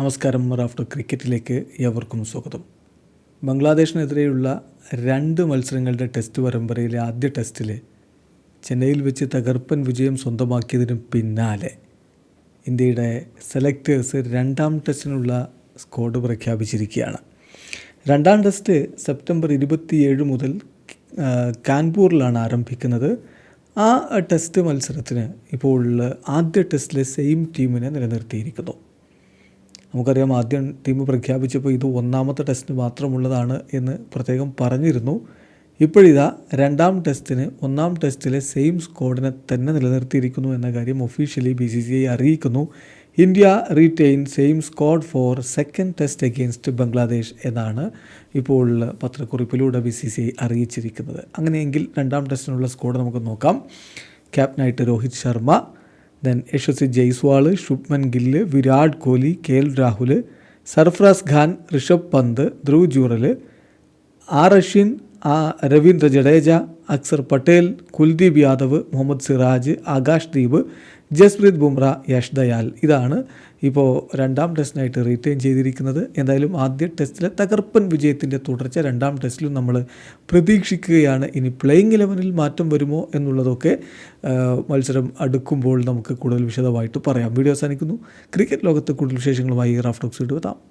നമസ്കാരം. റാഫ്റ്റർ ക്രിക്കറ്റിലേക്ക് എവർക്കും സ്വാഗതം. ബംഗ്ലാദേശിനെതിരെയുള്ള രണ്ട് മത്സരങ്ങളുടെ ടെസ്റ്റ് പരമ്പരയിലെ ആദ്യ ടെസ്റ്റിൽ ചെന്നൈയിൽ വെച്ച് തകർപ്പൻ വിജയം സ്വന്തമാക്കിയതിന് പിന്നാലെ ഇന്ത്യയുടെ സെലക്ടേഴ്സ് രണ്ടാം ടെസ്റ്റിനുള്ള സ്ക്വാഡ് പ്രഖ്യാപിച്ചിരിക്കുകയാണ്. രണ്ടാം ടെസ്റ്റ് സെപ്റ്റംബർ ഇരുപത്തിയേഴ് മുതൽ ആ, കാൺപൂരിലാണ് ആരംഭിക്കുന്നത്. ആ ടെസ്റ്റ് മത്സരത്തിന് ഇപ്പോൾ ആദ്യ ടെസ്റ്റിലെ സെയിം ടീമിനെ നിലനിർത്തിയിരിക്കുന്നു. നമുക്കറിയാം ആദ്യം ടീം പ്രഖ്യാപിച്ചപ്പോൾ ഇത് ഒന്നാമത്തെ ടെസ്റ്റിന് മാത്രമുള്ളതാണ് എന്ന് പ്രത്യേകം പറഞ്ഞിരുന്നു. ഇപ്പോഴിതാ രണ്ടാം ടെസ്റ്റിന് ഒന്നാം ടെസ്റ്റിലെ സെയിം സ്ക്വാഡിനെ തന്നെ നിലനിർത്തിയിരിക്കുന്നു എന്ന കാര്യം officially B C C I അറിയിക്കുന്നു. India retain same squad for second test against Bangladesh എന്നാണ് ഇപ്പോൾ പത്രക്കുറിപ്പിലൂടെ ബി സി സി ഐ അറിയിച്ചിരിക്കുന്നത്. അങ്ങനെയെങ്കിൽ രണ്ടാം ടെസ്റ്റിനുള്ള സ്ക്വാഡ് നമുക്ക് നോക്കാം. ക്യാപ്റ്റനായിട്ട് Rohit Sharma then Yashasvi Jaiswal Shubman Gill Virat Kohli K L Rahul Sarfaraz Khan Rishabh Pant Dhruv Jurel R Ashwin ആ രവീന്ദ്ര ജഡേജ അക്സർ പട്ടേൽ കുൽദീപ് യാദവ് മുഹമ്മദ് സിറാജ് ആകാശ് ദീപ് ജസ്പ്രീത് ബുംറ യഷ് ദയാൽ. ഇതാണ് ഇപ്പോൾ രണ്ടാം ടെസ്റ്റിനായിട്ട് റീറ്റെയിൻ ചെയ്തിരിക്കുന്നത്. എന്തായാലും ആദ്യ ടെസ്റ്റിലെ തകർപ്പൻ വിജയത്തിന്റെ തുടർച്ച രണ്ടാം ടെസ്റ്റിലും നമ്മൾ പ്രതീക്ഷിക്കുകയാണ്. ഇനി പ്ലേയിങ് ഇലവനിൽ മാറ്റം വരുമോ എന്നുള്ളതൊക്കെ മത്സരം അടുക്കുമ്പോൾ നമുക്ക് കൂടുതൽ വിശദമായിട്ട് പറയാം. വീഡിയോ അവസാനിക്കുന്നു. ക്രിക്കറ്റ് ലോകത്ത് കൂടുതൽ വിശേഷങ്ങളുമായി റാഫ്റ്റോക്സ് ഇടുവെത്താം